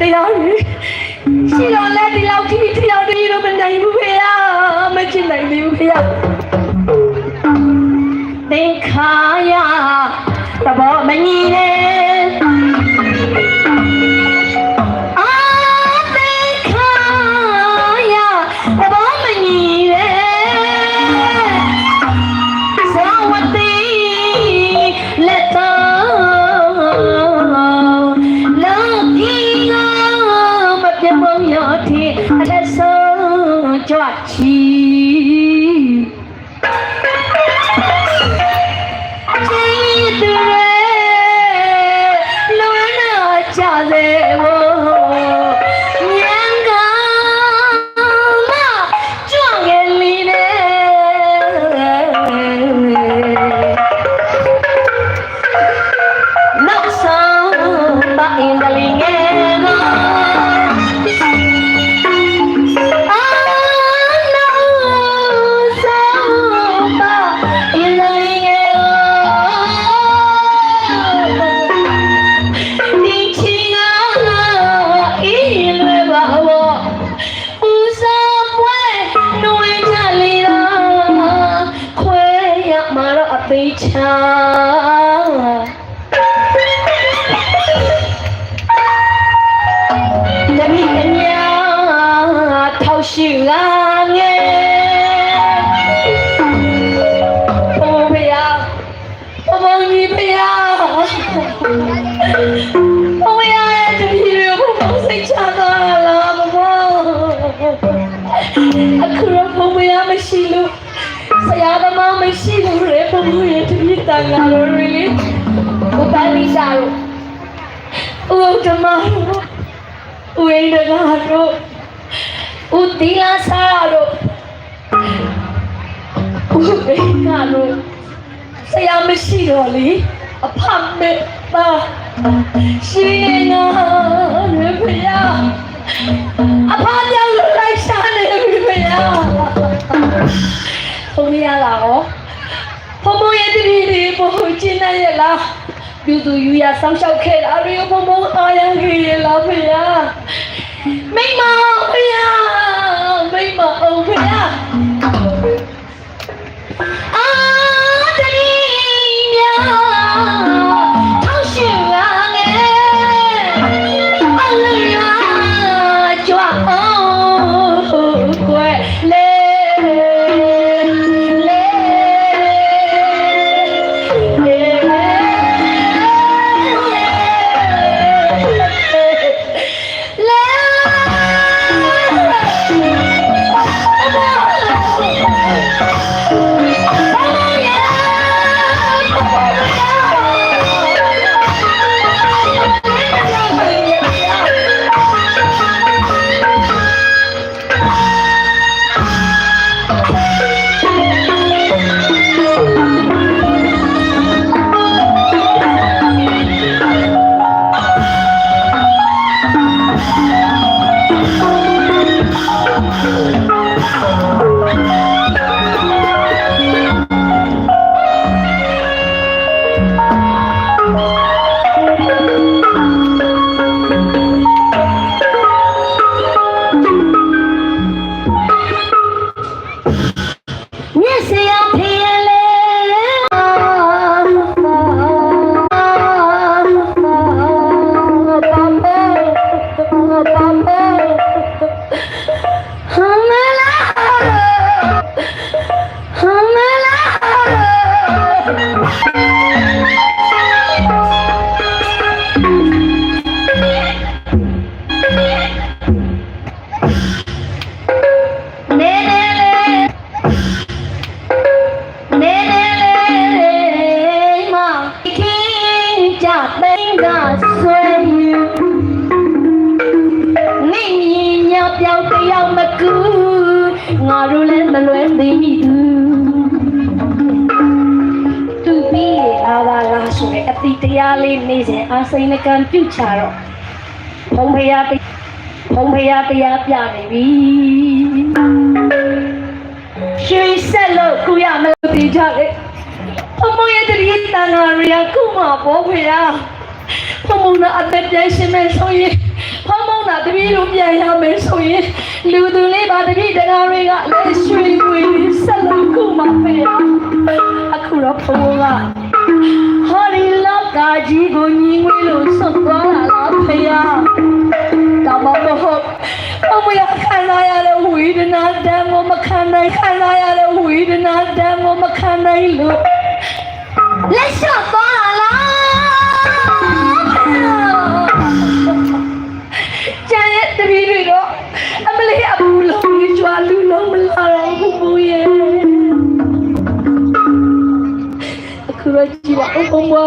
တရားကြီးရှိတော့လဲဒီလောက်ကြီးတရားတည်းတော့မနိုင်ဘူးဖေရမချစ်နိုင်ဘူးဖေရသင်္ခါရ တ်မရတဲ့အလက်ဆုံးကြွချီချီ မားမရှိလို့ရေဘုံရဲ့တပည့်တန်လာလို့လေဘုပန်လိစာလို့ဦးဓမ္မတို့ဝိန္ဒနာတို့ဥတီလာစာတို့ဥပေကတို့ဆရာမရှိတော့လေအဖမေပါရှိနေငါရဖယာအဖပြောင်းလို့လိုက်ရှာနေ လေးဘုံကျင်းနေရလားပြုသူယူရဆောင်းလျှောက်ခဲ့တာတွေဘုံဘုံအားရခဲ့ရလားဖယာမိမ ကဆွဲယူနေညပြောက်တယောက်မကူငါတို့လည်းမလွယ်သေးမိဘူးသူပြီးအားပါလားဆိုတဲ့အတိတရားလေးနေစဉ်အာစိန်ကံပြုတ်ချတော့ဘုံဖရာတဘုံဖရာတရားပြနေပြီရွှေဆက်လို့ကုရမလို့တည်ကြလေဖမရဲ့တည်းတန်ဃာရီယကုမဘောဖေရ ဖမနာအသက်ပြည့်ရှင်မဲ့ဆိုရင်ဖမလို့ပြန်ရမယ်ဆိုရင်လူသူလေးပါတတိတကားတွေကလက်ရွှေငွေဆက်လို့ခုမှဖေးရအခုတော့ဘုရားကဟောဒီလောကကြီးကိုညီငွေလို့ဆွသွားတာလားဖေးရတော့မဟုတ်အမရခံရတဲ့ဝေဒနာတမ်းကိုမခံနိုင်ခံရတဲ့ဝေဒနာတမ်းကိုမခံနိုင်လို့လက်လျှော့သွား တပီးတွေတော့အမလေးအပူလုံးကြီးကြွားလူလုံးမလာတော့ဘူးဘူးရဲ့အခုတော့ကြည့်ပါဦးဘုံဘွား